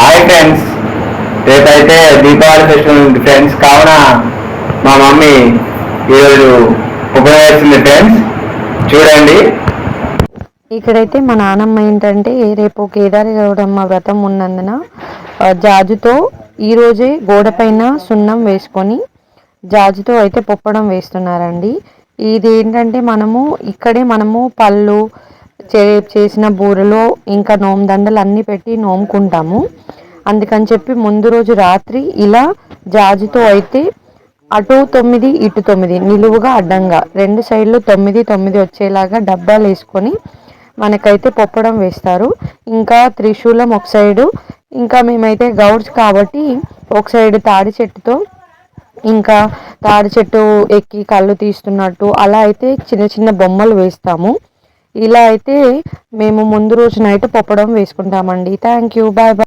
Hi friends రేపైతే Deepavali festival ఉంది friends కావున మా మమ్మీ ఈరోజు ఉపయోగిస్తుంది ఫ్రెండ్స్ చూడండి. ఇక్కడైతే మా నానమ్మ ఏంటంటే రేపు కేదారి గౌడమ్మ వ్రతం ఉన్నందున జాజుతో ఈరోజే గోడ పైన సున్నం వేసుకొని జాజుతో అయితే పొప్పడం వేస్తున్నారండి. ఇది ఏంటంటే మనము ఇక్కడే మనము పళ్ళు చే చేసిన బూరలో ఇంకా నోమదండలు అన్నీ పెట్టి నోముకుంటాము. అందుకని చెప్పి ముందు రోజు రాత్రి ఇలా జాజితో అయితే అటు తొమ్మిది ఇటు తొమ్మిది నిలువుగా అడ్డంగా రెండు సైడ్లు తొమ్మిది తొమ్మిది వచ్చేలాగా డబ్బాలు వేసుకొని మనకైతే పొప్పడం వేస్తారు. ఇంకా త్రిశూలం ఒక సైడు ఇంకా మేమైతే గౌడ్స్ కాబట్టి ఒక సైడ్ తాడి చెట్టుతో ఇంకా తాడి చెట్టు ఎక్కి కళ్ళు తీస్తున్నట్టు అలా అయితే చిన్న చిన్న బొమ్మలు వేస్తాము. ఇలా అయితే మేము ముందు రోజు నైట్ పొప్పడం వేసుకుంటామండి. Thank you bye bye